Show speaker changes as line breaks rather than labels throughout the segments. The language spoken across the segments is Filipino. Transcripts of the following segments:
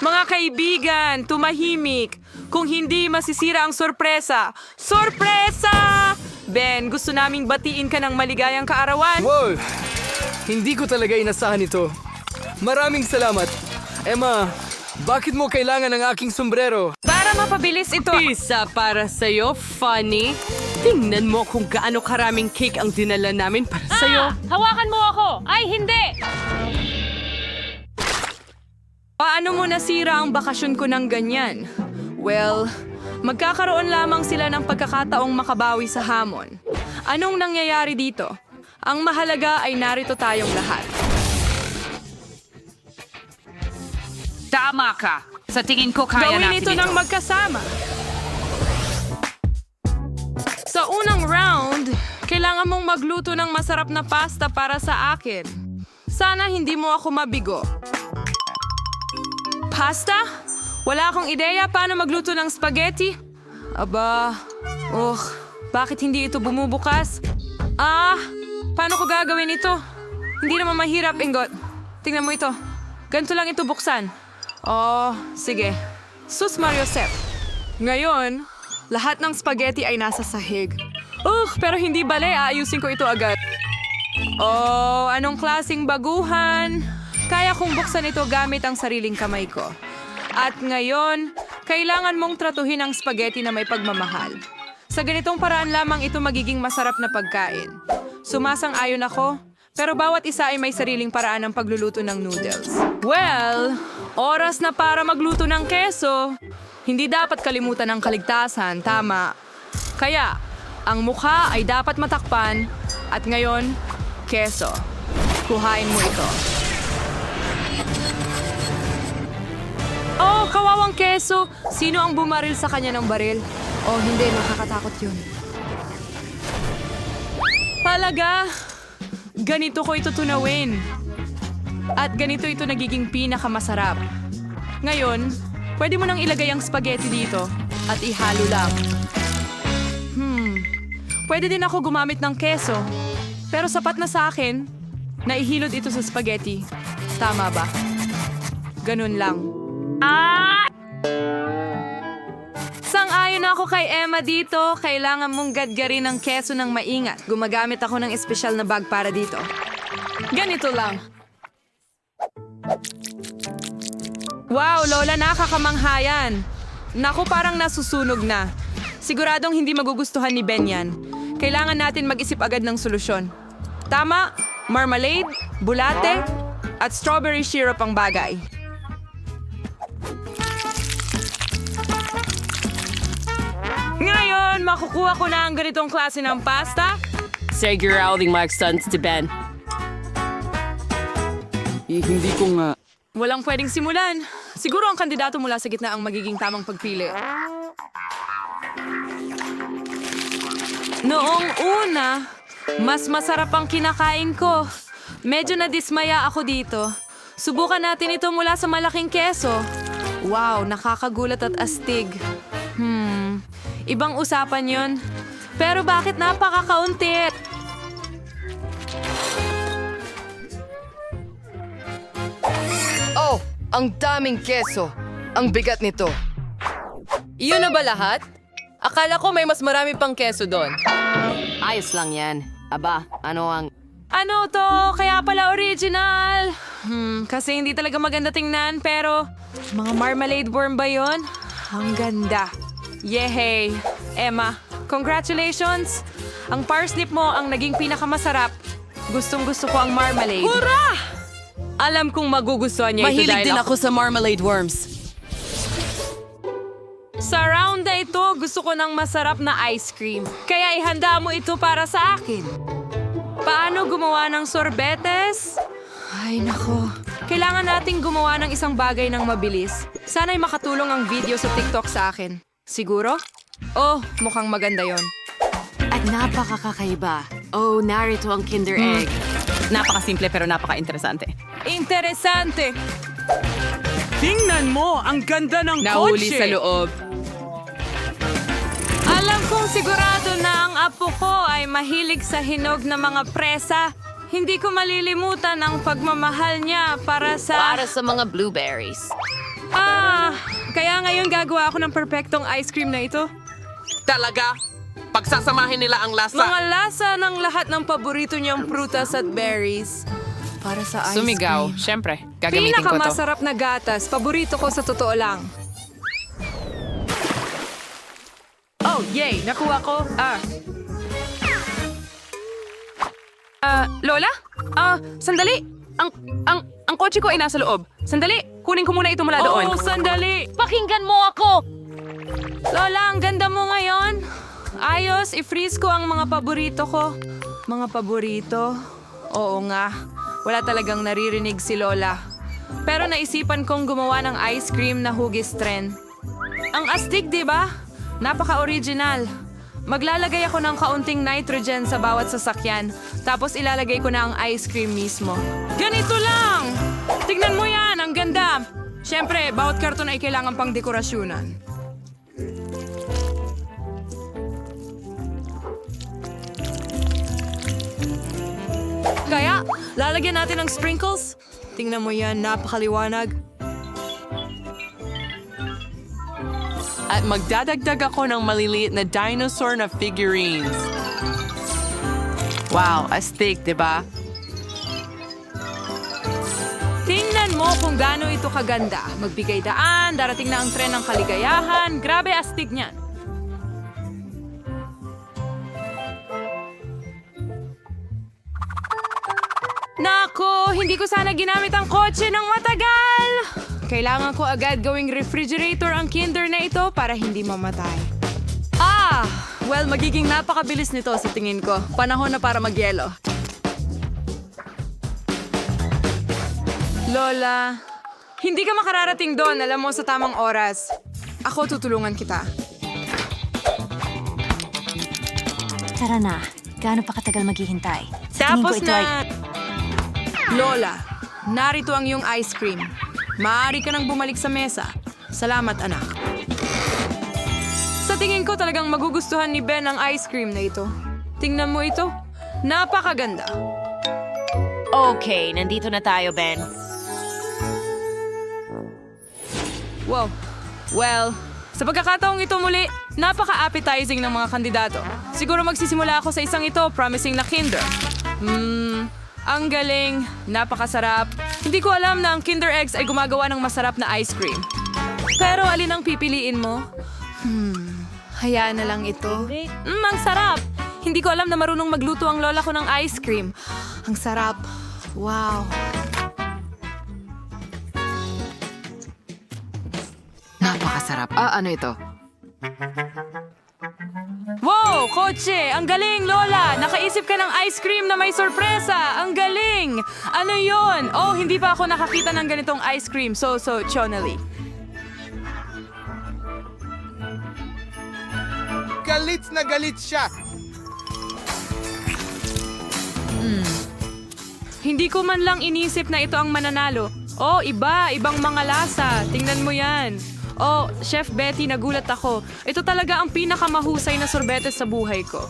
Mga kaibigan, tumahimik. Kung hindi, masisira ang sorpresa. Sorpresa! Ben, gusto naming batiin ka ng maligayang kaarawan.
Wow! Hindi ko talaga inasahan ito. Maraming salamat. Emma, bakit mo kailangan ng aking sombrero?
Para mapabilis ito.
Isa para sa'yo, funny. Tingnan mo kung gaano karaming cake ang dinala namin para sa'yo.
Hawakan mo ako! Ay, hindi!
Paano mo nasira ang bakasyon ko ng ganyan? Well, magkakaroon lamang sila ng pagkakataong makabawi sa hamon. Anong nangyayari dito? Ang mahalaga ay narito tayong lahat.
Tama ka. Sa tingin ko kaya
Gawin
natin
ito ng magkasama. Sa unang round, kailangan mong magluto ng masarap na pasta para sa akin. Sana hindi mo ako mabigo. Pasta? Wala akong ideya paano magluto ng spaghetti. Aba, oh, bakit hindi ito bumubukas? Ah, paano ko gagawin ito? Hindi naman mahirap, Ingot. Tingnan mo ito. Ganito lang ito buksan. Oh, sige. Sus Mario Sep. Ngayon, lahat ng spaghetti ay nasa sahig. Ugh, pero hindi bale, aayusin ko ito agad. Oh, anong klasing baguhan? Kaya kong buksan ito gamit ang sariling kamay ko. At ngayon, kailangan mong tratuhin ang spaghetti na may pagmamahal. Sa ganitong paraan lamang ito magiging masarap na pagkain. Sumasang-ayon ako, pero bawat isa ay may sariling paraan ng pagluluto ng noodles. Well, oras na para magluto ng keso. Hindi dapat kalimutan ang kaligtasan, tama. Kaya, ang mukha ay dapat matakpan at ngayon, keso. Kuhain mo ito. Oh, kawawang keso! Sino ang bumaril sa kanya ng baril? Oh, hindi. Nakakatakot yun. Talaga? Ganito ko ito tunawin. At ganito ito nagiging pinakamasarap. Ngayon, pwede mo nang ilagay ang spaghetti dito at ihalo lang. Hmm, pwede din ako gumamit ng keso. Pero sapat na sa akin, naihilod ito sa spaghetti. Tama ba? Ganun lang. Sang-ayon ako kay Emma dito. Kailangan mong gadgarin ng keso ng maingat. Gumagamit ako ng espesyal na bag para dito. Ganito lang. Wow, Lola, nakakamanghayan. Naku, parang nasusunog na. Siguradong hindi magugustuhan ni Ben yan. Kailangan natin mag-isip agad ng solusyon. Tama, marmalade, bulate, at strawberry syrup ang bagay. Ngayon, makukuha ko na ang ganitong klase ng pasta.
Siguraling mag-stunts to Ben.
Eh, hindi ko nga...
Walang pwedeng simulan. Siguro ang kandidato mula sa gitna ang magiging tamang pagpili. Noong una, mas masarap ang kinakain ko. Medyo nadismaya ako dito. Subukan natin ito mula sa malaking keso. Wow, nakakagulat at astig. Hmm, ibang usapan yon. Pero bakit napakakaunti?
Oh, ang daming keso. Ang bigat nito.
Iyon na ba lahat? Akala ko may mas marami pang keso doon.
Ayos lang yan. Aba, ano ang...
Ano to? Kaya pala original. Hmm, kasi hindi talaga maganda tingnan, pero mga marmalade worm ba yon? Ang ganda. Yehey! Emma, congratulations! Ang parsnip mo ang naging pinakamasarap. Gustong gusto ko ang marmalade.
Hurra! Alam kong magugustuhan niya ito
Mahilig
dahil
din ako sa marmalade worms.
Sa round na ito, gusto ko ng masarap na ice cream. Kaya ihanda mo ito para sa akin. Paano gumawa ng sorbetes? Ay, nako. Kailangan nating gumawa ng isang bagay ng mabilis. Sana'y makatulong ang video sa TikTok sa akin. Siguro? Oh, mukhang maganda yon.
At napakakakaiba. Oh, narito ang Kinder Egg.
Napakasimple pero napaka-interesante.
Interesante! Tingnan mo, ang ganda ng
Nahuli sa loob.
Alam kong sigurado na ang apo ko ay mahilig sa hinog na mga presa. Hindi ko malilimutan ang pagmamahal niya para sa...
Para sa mga blueberries.
Kaya ngayon gagawa ako ng perpektong ice cream na ito.
Talaga? Pagsasamahin nila ang lasa.
Mga lasa ng lahat ng paborito niyang prutas at berries. Para sa ice
Sumigaw.
cream.
Siyempre, gagamitin ko to.
Pinakamasarap na gatas. Paborito ko sa totoo lang. Oh, yay! Nakuha ko. Ah.
Ah, Lola? Ah, sandali. Ang, ang, ang kotse ko ay nasa loob. Sandali, kunin ko muna ito mula doon.
Oh, sandali!
Pakinggan mo ako!
Lola, ang ganda mo ngayon. Ayos, i-freeze ko ang mga paborito ko. Mga paborito? Oo nga. Wala talagang naririnig si Lola. Pero naisipan kong gumawa ng ice cream na hugis trend. Ang astig, di ba? Napaka-original. Maglalagay ako ng kaunting nitrogen sa bawat sasakyan, tapos ilalagay ko na ang ice cream mismo. Ganito lang! Tignan mo yan, ang ganda! Siyempre, bawat karton ay kailangan pang dekorasyonan. Kaya, lalagyan natin ng sprinkles. Tingnan mo yan, napakaliwanag.
At magdadagdag ako ng maliliit na dinosaur na figurines. Wow, astig, di ba?
Mo kung gaano ito kaganda. Magbigay daan, darating na ang tren ng kaligayahan. Grabe astig niyan. Nako, hindi ko sana ginamit ang kotse ng matagal. Kailangan ko agad gawing refrigerator ang kinder na ito para hindi mamatay. Ah! Well, magiging napakabilis nito sa tingin ko. Panahon na para magyelo. Lola, hindi ka makararating doon, alam mo, sa tamang oras. Ako tutulungan kita.
Tara na. Gaano pa katagal maghihintay? Sa tingin ko
Tapos
ito ay...
na... Lola, narito ang iyong ice cream. Maaari ka nang bumalik sa mesa. Salamat, anak. Sa tingin ko talagang magugustuhan ni Ben ang ice cream na ito. Tingnan mo ito. Napakaganda.
Okay, nandito na tayo, Ben.
Wow. Well, sa pagkakataong ito muli, napaka-appetizing ng mga kandidato. Siguro magsisimula ako sa isang ito, promising na kinder. Hmm, ang galing, napakasarap. Hindi ko alam na ang Kinder Eggs ay gumagawa ng masarap na ice cream. Pero alin ang pipiliin mo? Hmm, hayaan na lang ito. Hmm, ang sarap! Hindi ko alam na marunong magluto ang lola ko ng ice cream. Ang sarap. Wow.
Napakasarap. Ah, ano ito?
Wow, kotse! Ang galing, Lola! Nakaisip ka ng ice cream na may sorpresa! Ang galing! Ano yon? Oh, hindi pa ako nakakita ng ganitong ice cream. So, so, chonally.
Galit na galit siya.
Hindi ko man lang inisip na ito ang mananalo. Oh, iba, ibang mga lasa. Tingnan mo yan. Oh, Chef Betty, nagulat ako. Ito talaga ang pinakamahusay na sorbete sa buhay ko.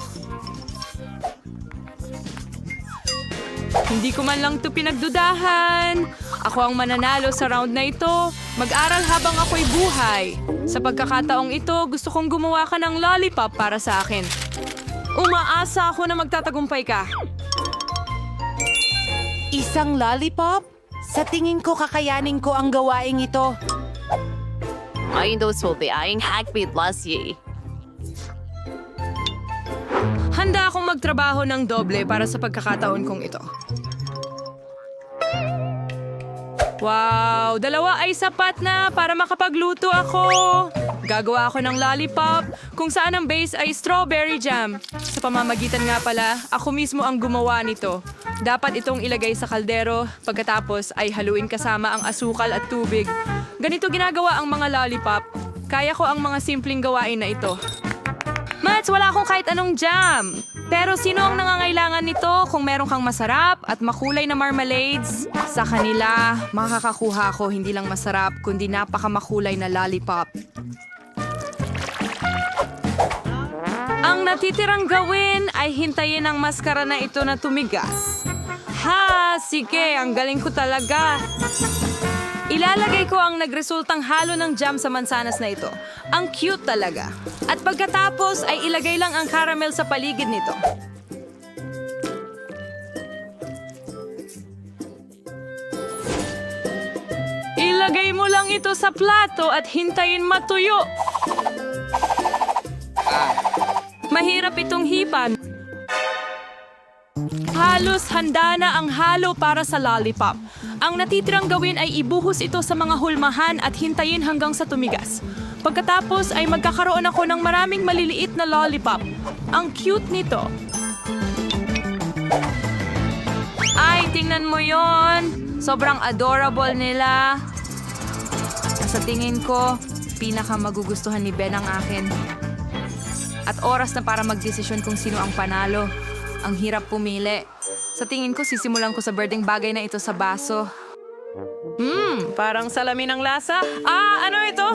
Hindi ko man lang ito pinagdudahan. Ako ang mananalo sa round na ito. Mag-aral habang ako'y buhay. Sa pagkakataong ito, gusto kong gumawa ka ng lollipop para sa akin. Umaasa ako na magtatagumpay ka.
Isang lollipop? Sa tingin ko kakayanin ko ang gawaing ito.
Those will be eyeing hackbeat last ye.
Handa akong magtrabaho ng doble para sa pagkakataon kong ito. Wow! Dalawa ay sapat na para makapagluto ako. Gagawa ako ng lollipop kung saan ang base ay strawberry jam. Sa pamamagitan nga pala, ako mismo ang gumawa nito. Dapat itong ilagay sa kaldero, pagkatapos ay haluin kasama ang asukal at tubig. Ganito ginagawa ang mga lollipop. Kaya ko ang mga simpleng gawain na ito. Mats, wala akong kahit anong jam. Pero sino ang nangangailangan nito kung meron kang masarap at makulay na marmalades? Sa kanila, makakakuha ko hindi lang masarap, kundi napakamakulay na lollipop. Ang natitirang gawin ay hintayin ang maskara na ito na tumigas. Ha, sige, ang galing ko talaga. Ilalagay ko ang nagresultang halo ng jam sa mansanas na ito. Ang cute talaga. At pagkatapos ay ilagay lang ang caramel sa paligid nito. Ilagay mo lang ito sa plato at hintayin matuyo. Mahirap itong hipan. Halos handa na ang halo para sa lollipop. Ang natitirang gawin ay ibuhos ito sa mga hulmahan at hintayin hanggang sa tumigas. Pagkatapos ay magkakaroon ako ng maraming maliliit na lollipop. Ang cute nito. Ay, tingnan mo yon. Sobrang adorable nila. Sa tingin ko, pinaka magugustuhan ni Ben ang akin. At oras na para magdesisyon kung sino ang panalo. Ang hirap pumili. Sa tingin ko, sisimulan ko sa birding bagay na ito sa baso. Hmm, parang salamin ang lasa. Ah, ano ito?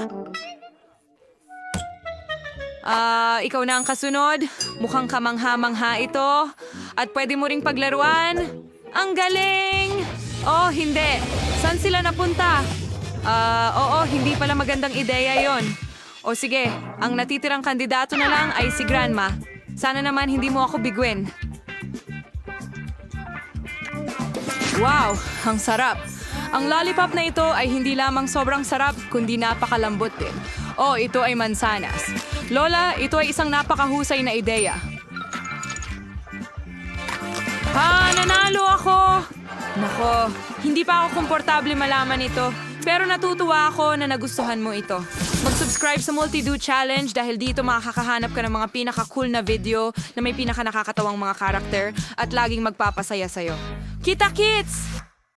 Ah, ikaw na ang kasunod. Mukhang kamangha-mangha ito. At pwede mo ring paglaruan. Ang galing! Oh, hindi. Saan sila napunta? Ah, oo, hindi pala magandang ideya yon. O sige, ang natitirang kandidato na lang ay si Grandma. Sana naman hindi mo ako bigwin. Wow, ang sarap. Ang lollipop na ito ay hindi lamang sobrang sarap, kundi napakalambot din. Oh, ito ay mansanas. Lola, ito ay isang napakahusay na ideya. Ha, nanalo ako! Nako, hindi pa ako komportable malaman ito. Pero natutuwa ako na nagustuhan mo ito. Mag-subscribe sa Multi-Do Challenge dahil dito makakahanap ka ng mga pinaka-cool na video na may pinaka-nakakatawang mga karakter at laging magpapasaya sa'yo. Kita kits!